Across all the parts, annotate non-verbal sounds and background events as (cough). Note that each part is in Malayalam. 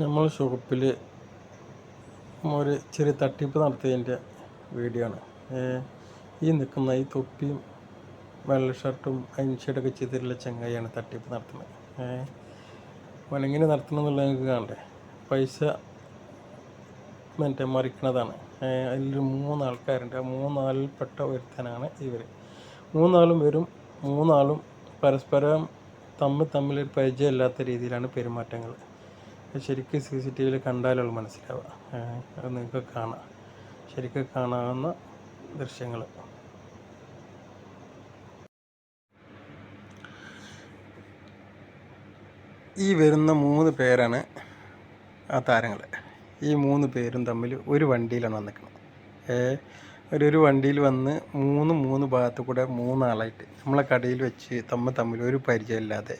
നമ്മൾ ഷോപ്പിൽ ഒരു ചെറിയ തട്ടിപ്പ് നടത്തിയതിന്റെ വീഡിയോ ആണ്. ഈ നിൽക്കുന്ന ഈ തൊപ്പിയും വെള്ള ഷർട്ടും അഞ്ചിടൊക്കെ ചെയ്തിട്ടുള്ള ചങ്ങായിയാണ് തട്ടിപ്പ് നടത്തുന്നത്. അവനെങ്ങനെ നടത്തണം എന്നുള്ളത് നിങ്ങൾക്ക് കാണണ്ടേ? പൈസ മറ്റേ മറിക്കണതാണ്. അതിലൊരു മൂന്ന് ആൾക്കാരുണ്ട് ആ മൂന്നാളിൽപ്പെട്ട ഒരുത്തനാണ് ഇവർ മൂന്നാളും വരും മൂന്നാളും പരസ്പരം തമ്മിൽ ഒരു പരിചയമില്ലാത്ത രീതിയിലാണ് പെരുമാറ്റങ്ങൾ ശരിക്കും സി സി ടി വിയിൽ കണ്ടാലുള്ള മനസ്സിലാവുക. അത് നിങ്ങൾക്ക് കാണാം. ശരിക്കും കാണാവുന്ന ദൃശ്യങ്ങൾ. ഈ വരുന്ന മൂന്ന് പേരാണ് ആ താരങ്ങൾ ഈ മൂന്ന് പേരും തമ്മിൽ ഒരു വണ്ടിയിലാണ് വന്നിരിക്കുന്നത്. ഏ ഒരു ഒരു വണ്ടിയിൽ വന്ന് മൂന്ന് മൂന്ന് ഭാഗത്ത് കൂടെ മൂന്നാളായിട്ട് നമ്മളെ കടയിൽ വെച്ച് തമ്മിൽ തമ്മിൽ ഒരു പരിചയമില്ലാതെ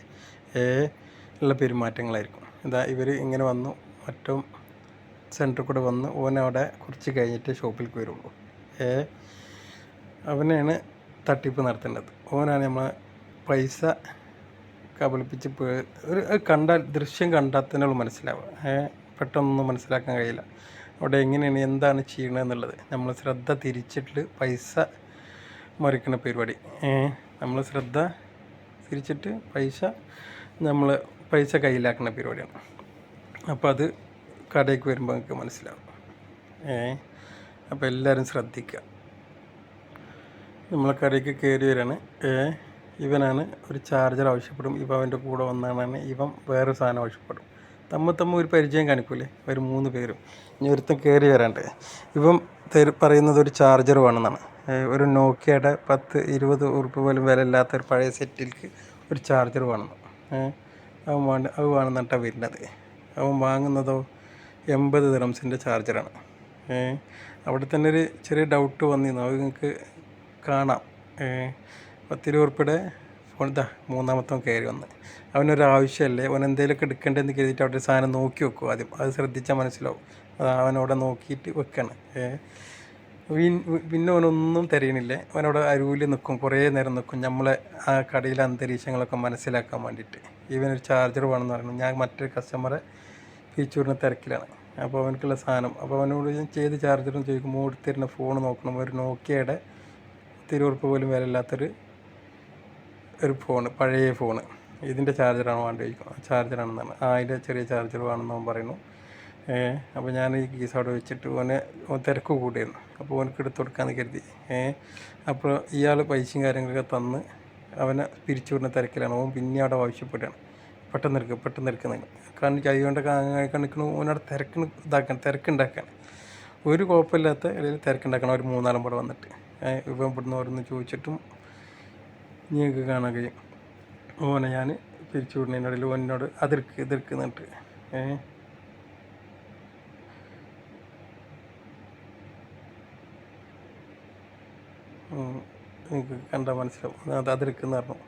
ഉള്ള പെരുമാറ്റങ്ങളായിരിക്കും. ഇതാ ഇവർ ഇങ്ങനെ വന്നു. മറ്റും സെന്ററിൽ കൂടെ വന്ന് ഓനവിടെ കുറച്ച് കഴിഞ്ഞിട്ട് ഷോപ്പിലേക്ക് വരുള്ളൂ. ഏ അവനെയാണ് തട്ടിപ്പ് നടത്തേണ്ടത്. ഓനാണ് നമ്മളെ പൈസ കബളിപ്പിച്ച് ഒരു കണ്ടാൽ ദൃശ്യം കണ്ടാൽ തന്നെ ഉള്ളൂ മനസ്സിലാവുക. ഏ പെട്ടെന്നൊന്നും മനസ്സിലാക്കാൻ കഴിയില്ല. അവിടെ എങ്ങനെയാണ് എന്താണ് ചെയ്യണമെന്നുള്ളത് നമ്മൾ ശ്രദ്ധ തിരിച്ചിട്ട് പൈസ മറിക്കുന്ന പരിപാടി. നമ്മൾ ശ്രദ്ധ തിരിച്ചിട്ട് പൈസ നമ്മൾ പൈസ കയ്യിലാക്കുന്ന പരിപാടിയാണ്. അപ്പോൾ അത് കടയ്ക്ക് വരുമ്പോൾ നിങ്ങൾക്ക് മനസ്സിലാവും. ഏ? അപ്പോൾ എല്ലാവരും ശ്രദ്ധിക്കുക നമ്മളെ കടയ്ക്ക് കയറി വരാണ്. ഏ? ഇവനാണ് ഒരു ചാർജർ ആവശ്യപ്പെടും. ഇവ അവന്റെ കൂടെ വന്നാണ് ഇവൻ വേറൊരു സാധനം ആവശ്യപ്പെടും. തമ്മ തമ്മ ഒരു പരിചയം കാണിക്കൂലേ? ഒരു മൂന്ന് പേരും. ഇനി ഒരുത്തം കയറി വരാണ്ട്. ഇവൻ തരു പറയുന്നത് ഒരു ചാർജർ വേണമെന്നാണ്. ഒരു നോക്കിയയുടെ പത്ത് ഇരുപത് ഉറുപ്പ് പോലും വില ഇല്ലാത്ത ഒരു പഴയ സെറ്റിൽക്ക് ഒരു ചാർജർ വേണം. അവൻ വേണ്ട അത് വേണമെന്നിട്ടാണ് വരുന്നത്. അവൻ വാങ്ങുന്നതോ എൺപത് ദിറംസിന്റെ ചാർജറാണ്. അവിടെ തന്നെ ഒരു ചെറിയ ഡൗട്ട് വന്നിരുന്നു. അത് നിങ്ങൾക്ക് കാണാം. പത്തിരുപത് ഉറുപ്പിയുടെ ഫോൺ ഇതാ മൂന്നാമത്തവൻ കയറി വന്ന്. അവനൊരു ആവശ്യമല്ലേ അവൻ എന്തെങ്കിലുമൊക്കെ എടുക്കേണ്ടതെന്ന് കരുതിയിട്ട് അവിടെ ഒരു സാധനം നോക്കി വെക്കും ആദ്യം. അത് ശ്രദ്ധിച്ചാൽ മനസ്സിലാവും. അത് അവനവിടെ നോക്കിയിട്ട് വെക്കണം. പിന്നെ അവനൊന്നും തിരയണില്ല. അവനവിടെ അരുവിൽ നിൽക്കും കുറേ നേരം നിൽക്കും നമ്മളെ ആ കടയിലെ അന്തരീക്ഷങ്ങളൊക്കെ മനസ്സിലാക്കാൻ വേണ്ടിയിട്ട്. ഇവനൊരു ചാർജർ വേണമെന്ന് പറയുന്നത് ഞാൻ മറ്റൊരു കസ്റ്റമറെ ഫീച്ചറിന് തിരക്കിലാണ്. അപ്പോൾ അവനക്കുള്ള സാധനം. അപ്പോൾ അവനോട് ഞാൻ ചെയ്ത് ചാർജറും ചോദിക്കുമ്പോൾ ഓടിത്തരുന്ന ഫോൺ നോക്കണം. ഒരു നോക്കിയയുടെ തിരുവുറുപ്പ് പോലും വിലയില്ലാത്തൊരു ഒരു ഫോണ് പഴയ ഫോണ് ഇതിന്റെ ചാർജറാണ് വേണ്ടി ചോദിക്കും. ചാർജറാണെന്നാണ് ആ അതിന്റെ ചെറിയ ചാർജർ വേണമെന്ന് അവൻ പറയുന്നു. അപ്പോൾ ഞാൻ ഈ കേസ് അവിടെ വെച്ചിട്ട് ഓനെ ഓൻ തിരക്ക് കൂടിയിരുന്നു അപ്പോൾ ഓനക്ക് എടുത്തു കൊടുക്കാമെന്ന് കരുതി. ഏഹ് അപ്പോൾ ഇയാൾ പൈസയും കാര്യങ്ങളൊക്കെ തന്ന് അവനെ പിരിച്ചു വിടുന്ന തിരക്കിലാണ്. ഓൻ പിന്നെ അവിടെ ആവശ്യപ്പെടുകയാണ്. പെട്ടെന്ന് എടുക്കുക പെട്ടെന്ന് എടുക്കുന്ന കാരണം കൈ കൊണ്ടൊക്കെ കണിക്കണു ഓനവിടെ തിരക്കിന് ഇതാക്കാൻ തിരക്കുണ്ടാക്കാൻ ഒരു കുഴപ്പമില്ലാത്ത ഇടയിൽ തിരക്കുണ്ടാക്കണം ഒരു മൂന്നാലും കൂടെ വന്നിട്ട്. ഏഹ് ഇവൻ ഇവിടുന്ന് ഓരോന്ന് ചോദിച്ചിട്ടും നിങ്ങൾക്ക് കാണാൻ കഴിയും. ഓനെ ഞാൻ പിരിച്ചു വിടുന്നതിനിടയിൽ ഓനോട് അതിർക്ക് ഇതിർക്ക് എന്നിട്ട് ഏഹ് കണ്ട കണ്ടാൽ മനസ്സിലാവും അത് അതെടുക്കുന്ന പറഞ്ഞു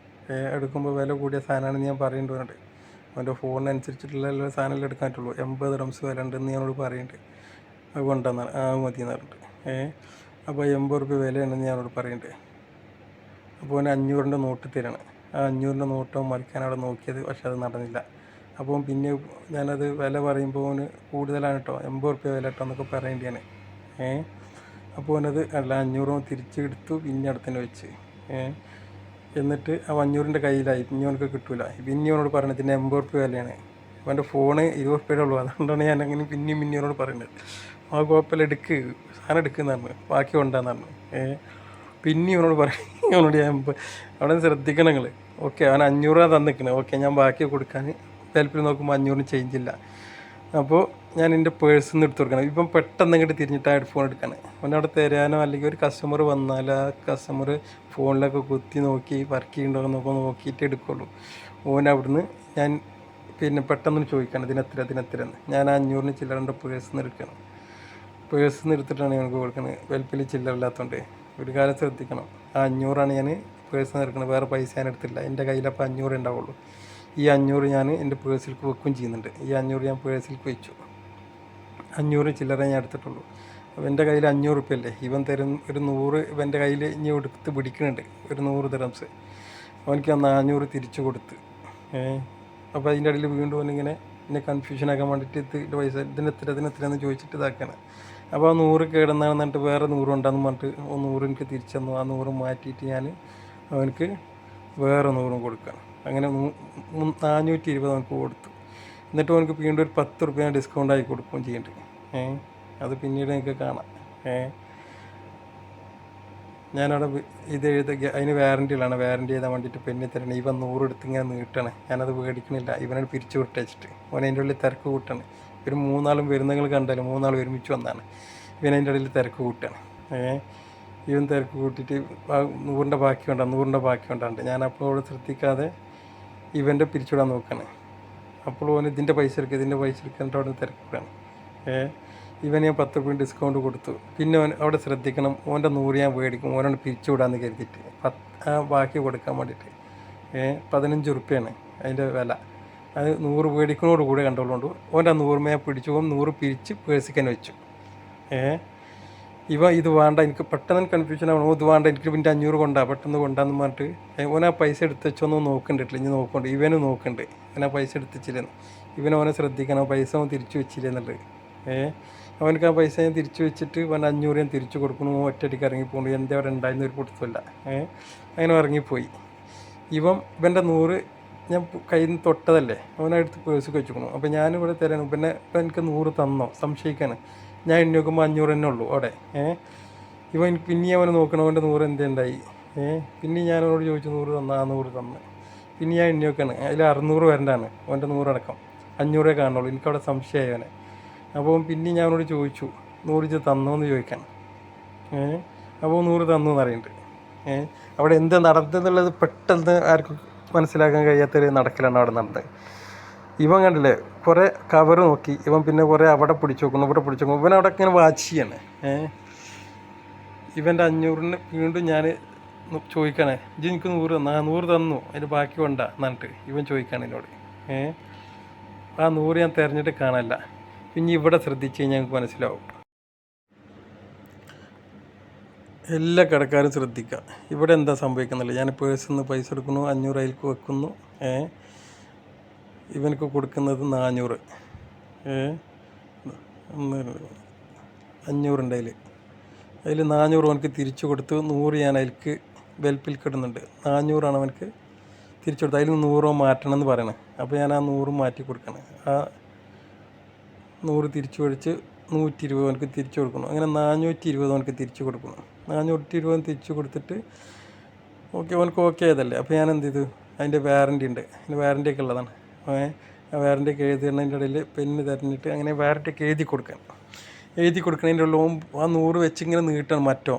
എടുക്കുമ്പോൾ വില കൂടിയ സാധനമാണെന്ന് ഞാൻ പറയേണ്ടതുണ്ട് അവന്റെ ഫോണിനനുസരിച്ചിട്ടുള്ള എല്ലാ സാധനങ്ങൾ എടുക്കാൻ പറ്റുള്ളൂ. എൺപത് റംസ് വില ഉണ്ടെന്ന് ഞാനോട് പറയുന്നുണ്ട് അത് കൊണ്ടുവന്നാണ്. ആ മതി എന്ന് പറഞ്ഞിട്ട്. ഏ അപ്പോൾ എൺപത് റുപ്യ വിലയാണെന്ന് ഞാനോട് പറയുന്നുണ്ട് അപ്പോൾ അവൻ അഞ്ഞൂറിന്റെ നോട്ട് തരാണ്. ആ അഞ്ഞൂറിന്റെ നോട്ടോ മറിക്കാൻ അവിടെ നോക്കിയത് പക്ഷെ അത് നടന്നില്ല. അപ്പോൾ പിന്നെ ഞാനത് വില പറയുമ്പോൾ അവന് കൂടുതലാണ് കേട്ടോ. എൺപത് റുപ്യ വില കേട്ടോ എന്നൊക്കെ പറയേണ്ടിയാണ് ഏ അപ്പോൾ അവനത് അല്ല അഞ്ഞൂറ് തിരിച്ച് എടുത്തു പിന്നെ അടുത്തന്നെ തന്നെ വെച്ച് എന്നിട്ട് ആ അഞ്ഞൂറിന്റെ കയ്യിലായി. പിന്നെ അവനക്ക് കിട്ടൂല. പിന്നെ അവനോട് പറഞ്ഞത് ഇതിന്റെ എൺപത് റുപ്യ വിലയാണ്. അവന്റെ ഫോണ് ഇരുപത് റുപ്യയുടെ ഉള്ളൂ. അതുകൊണ്ടാണ് ഞാൻ അങ്ങനെ പിന്നെയും പിന്നെ അവനോട് പറയുന്നത് ആ കുഴപ്പമില്ല എടുക്ക്. സാധനം എടുക്കുന്ന പറഞ്ഞു. ബാക്കി കൊണ്ടാന്ന് പറഞ്ഞു. പിന്നെ അവനോട് പറയും (laughs) അവനോട് ഞാൻ അവിടെ ശ്രദ്ധിക്കണം നിങ്ങൾ ഓക്കെ അവൻ അഞ്ഞൂറ് രൂപ തന്നിക്കണേ ഓക്കെ ഞാൻ ബാക്കി കൊടുക്കാൻ. വേൽപ്പിൽ നോക്കുമ്പോൾ അഞ്ഞൂറിന് ചേഞ്ച് ഇല്ല. അപ്പോൾ ഞാൻ എന്റെ പേഴ്സിൽ നിന്ന് എടുത്ത് കൊടുക്കണം. ഇപ്പം പെട്ടെന്ന് ഇങ്ങോട്ട് തിരിഞ്ഞിട്ട് ഹെഡ്ഫോൺ ഹെഡ്ഫോൺ എടുക്കണം അവിടെ തരാനോ അല്ലെങ്കിൽ ഒരു കസ്റ്റമർ വന്നാൽ ആ കസ്റ്റമർ ഫോണിലൊക്കെ കുത്തി നോക്കി വർക്ക് ചെയ്യുന്നുണ്ടോ എന്നൊക്കെ നോക്കിയിട്ട് എടുക്കുള്ളൂ. ഓൻ അവിടുന്ന് ഞാൻ പിന്നെ പെട്ടെന്ന് ചോദിക്കണം ഇതിനെത്ര ഇതിനെത്രയെന്ന് ഞാൻ അഞ്ഞൂറിന് ചില്ലറിന്റെ പേഴ്സിൽ നിന്ന് എടുക്കണം. പേഴ്സിൽ നിന്ന് എടുത്തിട്ടാണ് ഞങ്ങൾക്ക് കൊടുക്കുന്നത് വലിപ്പിൽ ചില്ലറില്ലാത്തതുകൊണ്ട് ഒരു കാലം ശ്രദ്ധിക്കണം. ആ അഞ്ഞൂറാണ് ഞാൻ പേഴ്സിൽ നിന്ന് എടുക്കുന്നത് വേറെ പൈസ ഞാൻ എടുത്തില്ല. എന്റെ കയ്യിലപ്പോൾ അഞ്ഞൂറ് ഉണ്ടാവുള്ളൂ. ഈ അഞ്ഞൂറ് ഞാൻ എന്റെ പേഴ്സിലേക്ക് വെക്കുകയും ചെയ്യുന്നുണ്ട്. ഈ അഞ്ഞൂറ് ഞാൻ പേഴ്സിലേക്ക് വെച്ചു. അഞ്ഞൂറ് ചില്ലറ ഞാൻ എടുത്തിട്ടുള്ളൂ. അപ്പോൾ എന്റെ കയ്യിൽ അഞ്ഞൂറ് റുപ്യല്ലേ? ഇവൻ തരും ഒരു നൂറ് ഇവന്റെ കയ്യിൽ ഇനി എടുത്ത് പിടിക്കുന്നുണ്ട്. ഒരു നൂറ് ദിറംസ് അവനിക്ക് ആ നാനൂറ് തിരിച്ചു കൊടുത്ത്. അപ്പോൾ അതിന്റെ ഇടയിൽ വീണ്ടും അവനിങ്ങനെ എന്നെ കൺഫ്യൂഷൻ ആക്കാൻ വേണ്ടിയിട്ട് ഇതിന്റെ പൈസ ഇതിന് എത്ര ഇതിന് എത്ര എന്ന് ചോദിച്ചിട്ട് ഇതാക്കാണ്. അപ്പോൾ ആ നൂറ് കേടുന്നതാണെന്ന് പറഞ്ഞിട്ട് വേറെ നൂറ് ഉണ്ടാന്ന് പറഞ്ഞിട്ട് നൂറ് എനിക്ക് തിരിച്ചു തന്നു. ആ നൂറ് മാറ്റിയിട്ട് ഞാൻ അവനക്ക് വേറെ നൂറും കൊടുക്കണം. അങ്ങനെ നാനൂറ്റി ഇരുപത് അവനക്ക് കൊടുത്തു. എന്നിട്ട് എനിക്ക് വീണ്ടും ഒരു പത്ത് റുപ്യ ഡിസ്കൗണ്ട് ആയി കൊടുക്കുകയും ചെയ്യുന്നുണ്ട് ഏ അത് പിന്നീട് നിങ്ങൾക്ക് കാണാം. ഏ ഞാനവിടെ ഇത് എഴുത അതിന് വാറന്റിയിലാണ് വാറന്റി ചെയ്താൽ വേണ്ടിയിട്ട് പെണ്ണി തരണം. ഇവൻ നൂറ് എടുത്ത് ഇങ്ങനെ നീട്ടണേ. ഞാനത് മേടിക്കണില്ല. ഇവനെ പിരിച്ചു വിട്ടേച്ചിട്ട് ഇവൻ അതിന്റെ ഉള്ളിൽ തിരക്ക് കൂട്ടാണ്. ഇവർ മൂന്നാളും വരുന്നങ്ങൾ കണ്ടാലും മൂന്നാൾ ഒരുമിച്ച് വന്നാണ്. ഇവൻ അതിന്റെ ഇടയിൽ തിരക്ക് കൂട്ടാണ്. ഏ ഇവൻ തിരക്ക് കൂട്ടിയിട്ട് നൂറിന്റെ ബാക്കി ഉണ്ടാ നൂറിന്റെ ബാക്കി കൊണ്ടാണ് ഞാൻ അവിടെ ശ്രദ്ധിക്കാതെ ഇവന്റെ പിരിച്ചുവിടാൻ നോക്കാണ്. അപ്പോൾ ഓന് ഇതിന്റെ പൈസ എടുക്കുക ഇതിന്റെ പൈസ എടുക്കാന്റെ അവിടെ തിരക്കാണ് ഏ ഇവൻ ഞാൻ പത്ത് രൂപ ഡിസ്കൗണ്ട് കൊടുത്തു. പിന്നെ ഓൻ അവിടെ ശ്രദ്ധിക്കണം ഓന്റെ നൂറ് ഞാൻ മേടിക്കും ഓനോട് പിരിച്ചു വിടാമെന്ന് കരുതിയിട്ട്. പത്ത് ബാക്കി കൊടുക്കാൻ വേണ്ടിയിട്ട്. ഏ പതിനഞ്ച് ഉറുപ്പ്യാണ് അതിന്റെ വില. അത് നൂറ് മേടിക്കുന്നതോട് കൂടെ ആ നൂറ് ഞാൻ പിടിച്ചു പോകും നൂറ് പിരിച്ച് പേഴ്സിക്കാൻ വെച്ചു. ഏ ഇവ ഇത് വേണ്ട എനിക്ക് പെട്ടെന്ന് കൺഫ്യൂഷൻ ആവണം. ഇത് വേണ്ട എനിക്ക് പിന്നെ അഞ്ഞൂറ് കൊണ്ടാ പെട്ടെന്ന് കൊണ്ടാന്ന് പറഞ്ഞിട്ട് ഓനാ പൈസ എടുത്ത് വെച്ചൊന്നും നോക്കണ്ടിട്ടില്ല ഇനി നോക്കണ്ട് ഇവനും നോക്കണ്ട്. ഇവനാ പൈസ എടുത്തിച്ചില്ലെന്ന് ഇവൻ അവനെ ശ്രദ്ധിക്കണം പൈസ അവൻ തിരിച്ചു വെച്ചില്ല എന്നുള്ളത് ഏ? അവനക്ക് ആ പൈസ ഞാൻ തിരിച്ചു വെച്ചിട്ട് അവൻ അഞ്ഞൂറ് ഞാൻ തിരിച്ചു കൊടുക്കണു ഒറ്റയടിക്ക് ഇറങ്ങിപ്പോണ്ട് എന്താ അവിടെ ഉണ്ടായിരുന്ന ഒരു കൊടുത്തില്ല ഏ? അങ്ങനെ ഇറങ്ങിപ്പോയി. ഇവൻ ഇവന്റെ നൂറ് ഞാൻ കയ്യിൽ നിന്ന് തൊട്ടതല്ലേ? അവനടുത്ത് പേഴ്സ് വെച്ചുക്കണു അപ്പോൾ ഞാനിവിടെ തരാനും പിന്നെ ഇപ്പം എനിക്ക് നൂറ് തന്നോ? സംശയിക്കാണ് ഞാൻ എണ്ണി നോക്കുമ്പോൾ അഞ്ഞൂറ് തന്നെ ഉള്ളൂ അവിടെ. ഏഹ് ഇവൻ പിന്നെ അവനെ നോക്കണവന്റെ നൂറ് എന്തുണ്ടായി ഏഹ് പിന്നെ അവനോട് ചോദിച്ചു നൂറ് തന്ന ആ നൂറ് തന്ന്. പിന്നെ ഞാൻ എണ്ണി നോക്കാണ് അതിൽ അറുന്നൂറ് വരണ്ടാണ് അവന്റെ നൂറടക്കം. അഞ്ഞൂറേ കാണുള്ളൂ. എനിക്കവിടെ സംശയമായി അവനെ. അപ്പോൾ പിന്നെ ഞാൻ അവനോട് ചോദിച്ചു നൂറ് ഇച്ച് തന്നോ എന്ന് ചോദിക്കാൻ. ഏഹ് അപ്പോൾ നൂറ് തന്നു എന്നറിയുന്നുണ്ട് ഏഹ് അവിടെ എന്ത് നടന്നതെന്നുള്ളത് പെട്ടെന്ന് ആർക്കും മനസ്സിലാക്കാൻ കഴിയാത്തൊരു നടക്കലാണ് അവിടെ നടന്നത്. ഇവൻ കണ്ടില്ലേ കുറേ കവർ നോക്കി. ഇവൻ പിന്നെ കുറേ അവിടെ പിടിച്ചു നോക്കുന്നു ഇവിടെ പിടിച്ചു നോക്കുന്നു ഇവൻ അവിടെ ഇങ്ങനെ വാച്ച് ചെയ്യാണ്. ഏഹ് ഇവന്റെ അഞ്ഞൂറിന് വീണ്ടും ഞാൻ ചോദിക്കണേ. ഇത് എനിക്ക് നൂറ് നൂറ് തന്നു അതിന് ബാക്കി കൊണ്ട എന്നിട്ട് ഇവൻ ചോദിക്കാണ് എന്നോട്. ഏഹ് ആ നൂറ് ഞാൻ തിരഞ്ഞിട്ട് കാണല്ല ഇനി ഇവിടെ ശ്രദ്ധിച്ച് കഴിഞ്ഞാൽ ഞങ്ങൾക്ക് മനസ്സിലാവും. എല്ലാ കടക്കാരും ശ്രദ്ധിക്കുക ഇവിടെ എന്താ സംഭവിക്കുന്നില്ല. ഞാൻ പേഴ്സിൽ നിന്ന് പൈസ എടുക്കുന്നു അഞ്ഞൂറ് അതിലേക്ക് വെക്കുന്നു ഏ? ഇവനക്ക് കൊടുക്കുന്നത് നാനൂറ്. അഞ്ഞൂറുണ്ട് അതിൽ അതിൽ നാനൂറ് അവനക്ക് തിരിച്ചു കൊടുത്തു. നൂറ് ഞാൻ അതിലേക്ക് വെൽപ്പിൽ കിടുന്നുണ്ട്. നാനൂറാണ് അവനക്ക് തിരിച്ചു കൊടുത്തത്. അതിൽ നൂറോ മാറ്റണം എന്ന് പറയണേ. അപ്പോൾ ഞാൻ ആ നൂറ് മാറ്റി കൊടുക്കണം. ആ നൂറ് തിരിച്ചു കൊടുത്ത് നൂറ്റി ഇരുപത് അവനക്ക് തിരിച്ചു കൊടുക്കണം അങ്ങനെ നാനൂറ്റി ഇരുപത് അവനക്ക് തിരിച്ചു കൊടുക്കണം നാനൂറ്റി ഇരുപത് തിരിച്ചു കൊടുത്തിട്ട് ഓക്കെ അവനക്ക് ഓക്കെ ആയതല്ലേ? അപ്പോൾ ഞാൻ എന്ത് ചെയ്തു? അതിന്റെ വാറന്റി ഉണ്ട്. അതിന്റെ വാറന്റി ഒക്കെ ഉള്ളതാണ്. ഏ ആ വാറന്റി ഒക്കെ എഴുതുന്നതിന്റെ ഇടയിൽ പെന്ന് തിരഞ്ഞിട്ട് അങ്ങനെ വാറന്റി ഒക്കെ എഴുതി കൊടുക്കാൻ. എഴുതി കൊടുക്കണതിന്റെ ഉള്ള ആ നൂറ് വെച്ച് ഇങ്ങനെ നീട്ടണം മറ്റോ.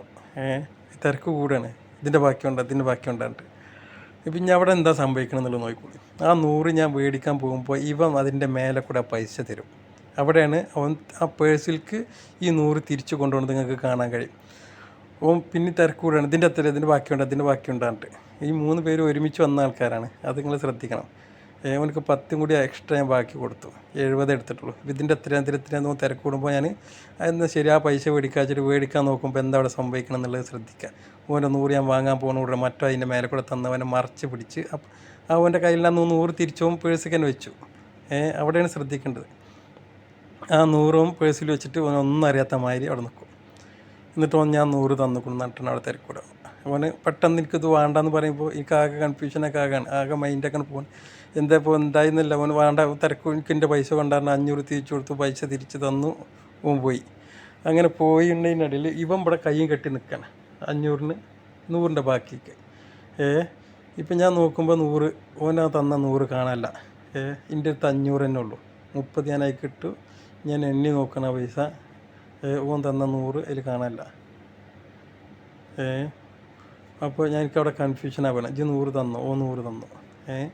തിരക്ക് കൂടാണ്. ഇതിന്റെ ബാക്കിയുണ്ട് അതിന്റെ ബാക്കിയുണ്ടായിട്ട് പിന്നെ അവിടെ എന്താ സംഭവിക്കണം എന്നുള്ളത് നോക്കിക്കോളി. ആ നൂറ് ഞാൻ മേടിക്കാൻ പോകുമ്പോൾ ഇവൻ അതിന്റെ മേലെ കൂടെ പൈസ തരും. അവിടെയാണ് അവൻ ആ പേഴ്സിൽക്ക് ഈ നൂറ് തിരിച്ചു കൊണ്ടുപോകുന്നത് നിങ്ങൾക്ക് കാണാൻ കഴിയും. ഓം പിന്നെ തിരക്ക് കൂടാണ്. ഇതിന്റെ അത്ര ഇതിന്റെ ബാക്കിയുണ്ട് അതിന്റെ ബാക്കിയുണ്ടായിട്ട് ഈ മൂന്ന് പേര് ഒരുമിച്ച് വന്ന ആൾക്കാരാണ്. അത് നിങ്ങൾ ശ്രദ്ധിക്കണം. അവനക്ക് പത്തും കൂടി എക്സ്ട്രാ ഞാൻ ബാക്കി കൊടുത്തു. എഴുപത് എടുത്തിട്ടുള്ളൂ. ഇതിന്റെ എത്ര ഇതിന്റെ എത്ര എന്ന് തിരക്ക് കൂടുമ്പോൾ ഞാൻ എന്നാൽ ശരി ആ പൈസ മേടിക്കാച്ചിട്ട് മേടിക്കാൻ നോക്കുമ്പോൾ എന്താ അവിടെ സംഭവിക്കണം എന്നുള്ളത് ശ്രദ്ധിക്കുക ഓന്റെ നൂറ് ഞാൻ വാങ്ങാൻ പോകുന്ന ഉടനെ മറ്റോ അതിന്റെ മേലെ കൂടെ തന്നവനെ മറച്ച് പിടിച്ച് അവന്റെ കയ്യിൽ നിന്ന് നൂറ് തിരിച്ചും പേഴ്സിക്കാൻ വെച്ചു. അവിടെയാണ് ശ്രദ്ധിക്കേണ്ടത്. ആ നൂറും പേഴ്സിൽ വെച്ചിട്ട് ഒന്നും അറിയാത്ത മാതിരി അവിടെ നിൽക്കും എന്നിട്ട് ഞാൻ നൂറ് തന്നുകൊണ്ട് എന്നിട്ടാണ് അവിടെ തിരക്കൂടെ അവന് പെട്ടെന്ന് എനിക്കിത് വേണ്ടെന്ന് പറയുമ്പോൾ എനിക്ക് ആകെ കൺഫ്യൂഷനൊക്കെ ആകാണ് ആകെ മൈൻഡൊക്കെ പോകാൻ എന്താ ഇപ്പോൾ എന്തായിരുന്നില്ല. അവന് വേണ്ട തിരക്ക് എനിക്ക് എന്റെ പൈസ കൊണ്ടായിരുന്നു അഞ്ഞൂറ് തിരിച്ചു കൊടുത്തു. പൈസ തിരിച്ച് തന്നു. ഓൻ പോയി. അങ്ങനെ പോയി ഉണ്ടതിനിടയിൽ ഇവൻ ഇവിടെ കൈയും കെട്ടി നിൽക്കണം അഞ്ഞൂറിന് നൂറിന്റെ ബാക്കിക്ക്. ഏ? ഇപ്പം ഞാൻ നോക്കുമ്പോൾ നൂറ്. ഓനാ തന്ന നൂറ് കാണാനല്ല. ഏ? എന്റെ അടുത്ത് അഞ്ഞൂറ് തന്നെ ഉള്ളൂ. മുപ്പത് ഞാൻ കിട്ടു ഞാൻ എണ്ണി നോക്കണ പൈസ. ഓൻ തന്ന നൂറ് അതിൽ കാണാനല്ല. ഏ? അപ്പോൾ ഞാൻ എനിക്ക് അവിടെ കൺഫ്യൂഷൻ ആവണം ഇജ്ജ് നൂറ് തന്നു? ഓ നൂറ് തന്നു? ഏ?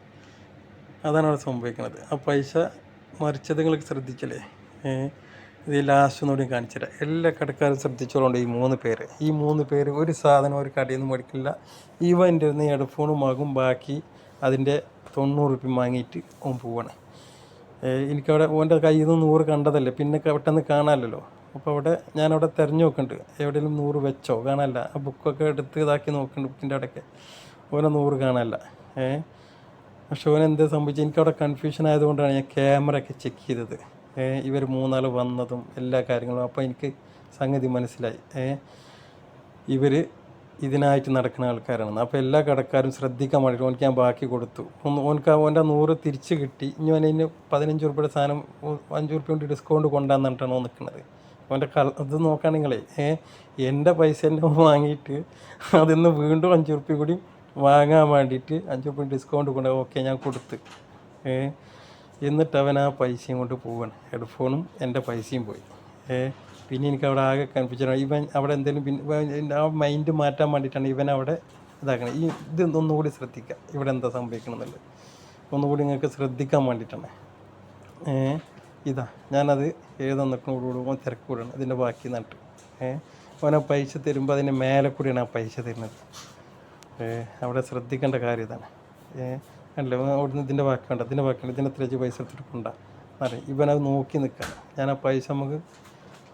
അതാണ് അവിടെ സംഭവിക്കുന്നത് ആ പൈസ മറിച്ചത് നിങ്ങൾക്ക് ശ്രദ്ധിച്ചില്ലേ? ഏ? ഇത് ലാസ്റ്റ് ഒന്നുകൂടി കാണിച്ചുതരാം. എല്ലാ കടക്കാരും ശ്രദ്ധിച്ചോളുണ്ട് ഈ മൂന്ന് പേര്. ഈ മൂന്ന് പേര് ഒരു സാധനം ഒരു കടയിൽ നിന്ന് മേടിക്കില്ല. ഇവ എന്റെ നിന്ന് ഹെഡ്ഫോണും ആകും ബാക്കി അതിന്റെ തൊണ്ണൂറ് റുപ്യ വാങ്ങിയിട്ട് ഓൻ പോവാണ്. ഏഹ് എനിക്കവിടെ ഓന്റെ കയ്യിൽ നിന്ന് നൂറ് കണ്ടതല്ലേ? പിന്നെ പെട്ടെന്ന് കാണാമല്ലോ അപ്പോൾ അവിടെ ഞാനവിടെ തിരഞ്ഞു നോക്കുന്നുണ്ട്. എവിടെയെങ്കിലും നൂറ് വെച്ചോ? കാണാനല്ല ആ ബുക്കൊക്കെ എടുത്ത് ഇതാക്കി നോക്കുന്നുണ്ട് ബുക്കിന്റെ അവിടെയൊക്കെ. ഓനെ നൂറ് കാണാനല്ല ഏ? പക്ഷെ ഓൻ എന്താ സംഭവിച്ചത് എനിക്കവിടെ കൺഫ്യൂഷൻ ആയതുകൊണ്ടാണ് ഞാൻ ക്യാമറ ഒക്കെ ചെക്ക് ചെയ്തത്. ഏ? ഇവർ മൂന്നാൾ വന്നതും എല്ലാ കാര്യങ്ങളും. അപ്പോൾ എനിക്ക് സംഗതി മനസ്സിലായി. ഏ? ഇവർ ഇതിനായിട്ട് നടക്കുന്ന ആൾക്കാരാണ് അപ്പോൾ എല്ലാ കടക്കാരും ശ്രദ്ധിക്കാൻ വേണ്ടി ഓനക്ക് ഞാൻ ബാക്കി കൊടുത്തു. ഓനക്ക് ഓന്റെ നൂറ് തിരിച്ച് കിട്ടി. ഇനി ഓനെ പതിനഞ്ച് ഉറുപ്പിയുടെ സാധനം അഞ്ച് ഉറുപ്പ്യ കൊണ്ട് ഡിസ്കൗണ്ട് കൊണ്ടുവന്നിട്ടാണ് ഓൻ നിൽക്കുന്നത്. ഓന്റെ കള ഇത് നോക്കുകയാണെങ്കിലേ എന്റെ പൈസ എന്റെ വാങ്ങിയിട്ട് അതിൽ നിന്ന് വീണ്ടും അഞ്ച് റുപ്യ കൂടി വാങ്ങാൻ വേണ്ടിയിട്ട് അഞ്ച് റുപ്യ ഡിസ്കൗണ്ട് കൊണ്ട് ഓക്കെ ഞാൻ കൊടുത്ത്. എന്നിട്ട് അവൻ ആ പൈസയും കൊണ്ട് പോവാണ്. ഹെഡ്ഫോണും എന്റെ പൈസയും പോയി. പിന്നെ എനിക്ക് അവിടെ ആകെ കൺഫ്യൂഷൻ. ഇവൻ അവിടെ എന്തെങ്കിലും പിന്നെ ആ മൈൻഡ് മാറ്റാൻ വേണ്ടിയിട്ടാണ് ഇവൻ അവിടെ ഇതാക്കണം. ഈ ഇത് ഒന്നുകൂടി ശ്രദ്ധിക്കുക ഇവിടെ എന്താ സംഭവിക്കണം എന്നുള്ളത് ഒന്നുകൂടി നിങ്ങൾക്ക് ശ്രദ്ധിക്കാൻ വേണ്ടിയിട്ടാണ്. ഏ ഇതാ ഞാനത് ഓൻ തിരക്ക് കൂടാണ് അതിന്റെ ബാക്കി നട്ട്. ഏഹ് ആ പൈസ തരുമ്പോൾ അതിന്റെ മേലെ കൂടിയാണ് ആ പൈസ തരുന്നത്. ഏഹ് അവിടെ ശ്രദ്ധിക്കേണ്ട കാര്യം ഇതാണ്. ഏഹ് അല്ല? അവിടുന്ന് ഇതിന്റെ ബാക്കിയുണ്ട് ഇതിന്റെ ബാക്കിയുണ്ട് ഇതിന്റെ എത്ര പൈസ എടുത്തിട്ടുണ്ട? അറിയാം ഇവനത് നോക്കി നിൽക്കണം ഞാൻ ആ പൈസ നമുക്ക്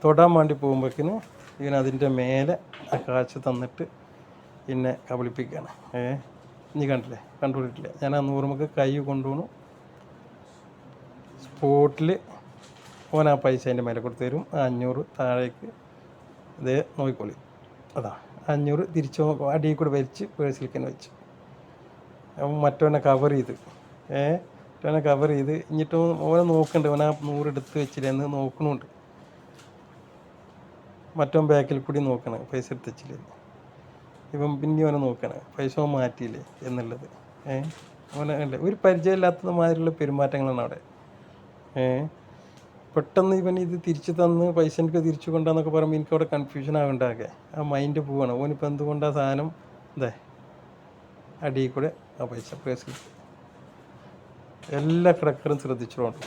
തൊടാൻ വേണ്ടി പോകുമ്പോഴേക്കിന് ഇവൻ അതിന്റെ മേലെ ആ കാശ് തന്നിട്ട് പിന്നെ കബളിപ്പിക്കുകയാണ്. ഏ നീ കണ്ടില്ലേ? കണ്ടുപിടിക്കില്ല ഞാൻ ആ നൂറുമക്ക് കൈ കൊണ്ടുപോകണു സ്പോട്ടിൽ ഓൻ ആ പൈസ അതിന്റെ മേലെ കൊടുത്ത് തരും. അഞ്ഞൂറ് താഴേക്ക് ഇത് നോക്കിക്കോളി. അതാ അഞ്ഞൂറ് തിരിച്ച് അടിയിൽ കൂടെ വലിച്ച് പേഴ്സിൽ തന്നെ വെച്ച്. മറ്റവനെ കവർ ചെയ്ത്. ഏ മറ്റവനെ കവർ ചെയ്ത്. എന്നിട്ട് ഓനെ നോക്കണ്ട്. ഓൻ ആ നൂറ് എടുത്ത് വെച്ചില്ലെന്ന് നോക്കണുണ്ട്. മറ്റവൻ ബാക്കിൽ കൂടി നോക്കണം. പൈസ എടുത്ത് വെച്ചില്ലേ ഇവൻ പിന്നെ അവനെ നോക്കണം. പൈസ അവൻ മാറ്റിയില്ലേ എന്നുള്ളത്. ഏ അവനെ അല്ലേ ഒരു പരിചയമില്ലാത്ത മാതിരിയുള്ള പെരുമാറ്റങ്ങളാണ് അവിടെ. ഏ പെട്ടെന്ന് ഇവൻ ഇത് തിരിച്ചു തന്ന് പൈസ എനിക്ക് തിരിച്ചു കൊണ്ടാന്നൊക്കെ പറയുമ്പോൾ എനിക്ക് അവിടെ കൺഫ്യൂഷൻ ആകണ്ടാകെ ആ മൈൻഡ് പോവാണ്. ഓനിപ്പോൾ എന്തുകൊണ്ടാ സാധനം ഇതേ അടിയിൽ കൂടെ ആ പൈസ പ്രേസ് എല്ലാ കിടക്കറും ശ്രദ്ധിച്ചോണ്ട്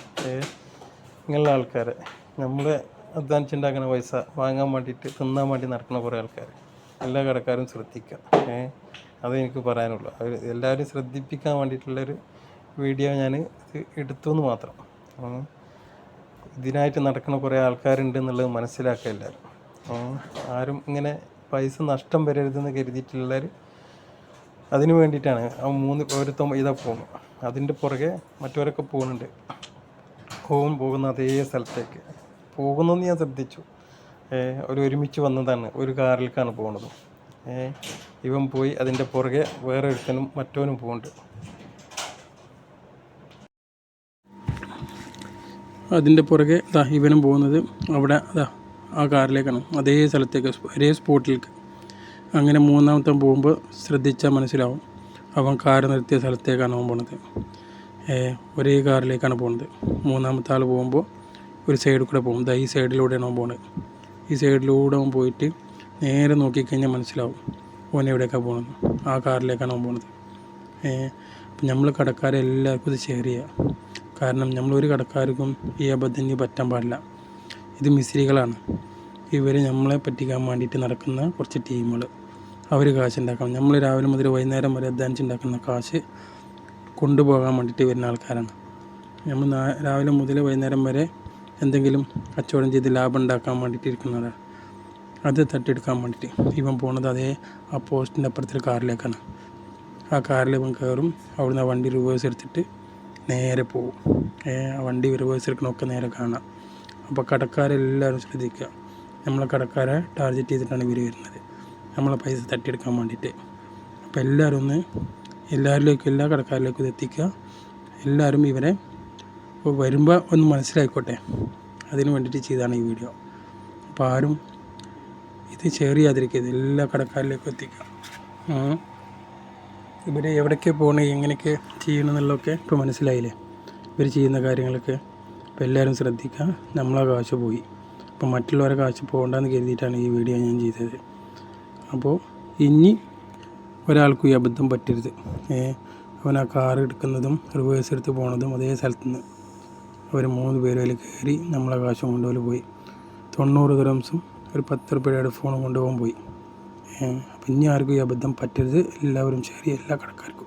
ഇങ്ങനെയുള്ള ആൾക്കാരെ. നമ്മളെ അധ്വാനിച്ചുണ്ടാക്കുന്ന പൈസ വാങ്ങാൻ വേണ്ടിയിട്ട് തിന്നാൻ വേണ്ടി നടക്കുന്ന കുറേ ആൾക്കാർ എല്ലാ കടക്കാരും ശ്രദ്ധിക്കുക ഏ അതെനിക്ക് പറയാനുള്ളൂ. അവർ എല്ലാവരും ശ്രദ്ധിപ്പിക്കാൻ വേണ്ടിയിട്ടുള്ളൊരു വീഡിയോ ഞാൻ ഇത് എടുത്തു എന്ന് മാത്രം. ഇതിനായിട്ട് നടക്കുന്ന കുറേ ആൾക്കാരുണ്ട് എന്നുള്ളത് മനസ്സിലാക്കുക എല്ലാവരും. ആരും ഇങ്ങനെ പൈസ നഷ്ടം വരരുതെന്ന് കരുതിയിട്ടുള്ളവർ അതിന് വേണ്ടിയിട്ടാണ്. ആ മൂന്ന് ഓരോരുത്തം ഇതാ പോകുന്നു അതിന്റെ പുറകെ മറ്റവരൊക്കെ പോകുന്നുണ്ട് ഹോം പോകുന്ന അതേ സ്ഥലത്തേക്ക്. പോകുന്നെന്ന് ഞാൻ ശ്രദ്ധിച്ചു. ഒരു ഒരുമിച്ച് വന്നതാണ്. ഒരു കാറിലേക്കാണ് പോകുന്നത് ഇവൻ പോയി അതിന്റെ പുറകെ വേറെ ഒരുത്തനും മറ്റവനും പോകുന്നുണ്ട് അതിന്റെ പുറകെ ദാ ഇവനും പോകുന്നത് അവിടെ ദാ ആ കാറിലേക്കാണ്. അതേ സ്ഥലത്തേക്ക് ഒരേ സ്പോട്ടിലേക്ക്. അങ്ങനെ മൂന്നാമത്തെ പോകുമ്പോൾ ശ്രദ്ധിച്ചാൽ മനസ്സിലാവും. അവൻ കാർ നിർത്തിയ സ്ഥലത്തേക്കാണ് അവൻ പോണത്. ഒരേ കാറിലേക്കാണ് പോകുന്നത് മൂന്നാമത്തെ ആൾ പോകുമ്പോൾ ഒരു സൈഡിൽ കൂടെ പോകും. ദാ ഈ സൈഡിലൂടെയാണ് അവൻ പോകുന്നത് ഈ സൈഡിലൂടെ അവൻ പോയിട്ട് നേരെ നോക്കിക്കഴിഞ്ഞാൽ മനസ്സിലാവും ഓൻ എവിടേക്കാണ് പോകുന്നത് ആ കാറിലേക്കാണ് അവൻ പോകുന്നത് നമ്മൾ കടക്കാരെ എല്ലാവർക്കും ഇത് ഷെയർ ചെയ്യുക കാരണം നമ്മളൊരു കടക്കാർക്കും ഈ അബദ്ധം ഇനി പറ്റാൻ പാടില്ല. ഇത് മിസ്ത്രികളാണ്. ഇവർ നമ്മളെ പറ്റിക്കാൻ വേണ്ടിയിട്ട് നടക്കുന്ന കുറച്ച് ടീമുകൾ അവർ കാശ് ഉണ്ടാക്കണം നമ്മൾ രാവിലെ മുതൽ വൈകുന്നേരം വരെ അധ്വാനിച്ചുണ്ടാക്കുന്ന കാശ് കൊണ്ടുപോകാൻ വേണ്ടിയിട്ട് വരുന്ന ആൾക്കാരാണ്. നമ്മൾ രാവിലെ മുതൽ വൈകുന്നേരം വരെ എന്തെങ്കിലും കച്ചവടം ചെയ്ത് ലാഭം ഉണ്ടാക്കാൻ വേണ്ടിയിട്ട് ഇരിക്കുന്നതാണ് അത് തട്ടിയെടുക്കാൻ വേണ്ടിയിട്ട്. ഇവൻ പോണത് അതേ ആ പോസ്റ്റിന്റെ അപ്പുറത്തെ കാറിലേക്കാണ്. ആ കാറിൽ ഇവൻ കയറും. അവിടുന്ന് ആ വണ്ടി റിവേഴ്സ് എടുത്തിട്ട് നേരെ പോകും. വണ്ടി റിവേഴ്സ് എടുക്കണമൊക്കെ നേരെ കാണാം. അപ്പോൾ കടക്കാരെല്ലാവരും ശ്രദ്ധിക്കുക. നമ്മളെ കടക്കാരെ ടാർഗറ്റ് ചെയ്തിട്ടാണ് ഇവർ വരുന്നത്. നമ്മളെ പൈസ തട്ടിയെടുക്കാൻ വേണ്ടിയിട്ട്. അപ്പോൾ എല്ലാവരും ഒന്ന് എല്ലാവരിലേക്കും എല്ലാ കടക്കാരിലേക്കും ഇത് എത്തിക്കുക. എല്ലാവരും ഇവരെ വരുമ്പോൾ ഒന്ന് മനസ്സിലായിക്കോട്ടെ. അതിന് വേണ്ടിയിട്ട് ചെയ്താണ് ഈ വീഡിയോ. അപ്പോൾ ആരും ഇത് ഷെയർ ചെയ്യാതിരിക്കരുത്. എല്ലാ കടക്കാരിലേക്കും എത്തിക്കുക. ഇവർ എവിടേക്ക് പോകണേ എങ്ങനെയൊക്കെ ചെയ്യണം എന്നുള്ളതൊക്കെ ഇപ്പോൾ മനസ്സിലായില്ലേ? ഇവർ ചെയ്യുന്ന കാര്യങ്ങളൊക്കെ അപ്പോൾ എല്ലാവരും ശ്രദ്ധിക്കുക. നമ്മളെ കാശ് പോയി. അപ്പോൾ മറ്റുള്ളവരെ കാശ് പോകണ്ടെന്ന് കരുതിയിട്ടാണ് ഈ വീഡിയോ ഞാൻ ചെയ്തത്. അപ്പോൾ ഇനി ഒരാൾക്കും ഈ അബദ്ധം പറ്റരുത്. അവൻ ആ കാർ എടുക്കുന്നതും റിവേഴ്സ് എടുത്ത് പോണതും അതേ സ്ഥലത്ത് നിന്ന് അവർ മൂന്ന് പേര് അതിൽ കയറി നമ്മളെ കാശും കൊണ്ടുപോലെ പോയി തൊണ്ണൂറ് ഗ്രാംസും ഒരു പത്ത് റുപ്യയുടെ ഫോണും കൊണ്ടുപോകാൻ പോയി. ഇനി ആർക്കും ഈ അബദ്ധം പറ്റരുത് എല്ലാവരും ശരി എല്ലാ കടക്കാർക്കും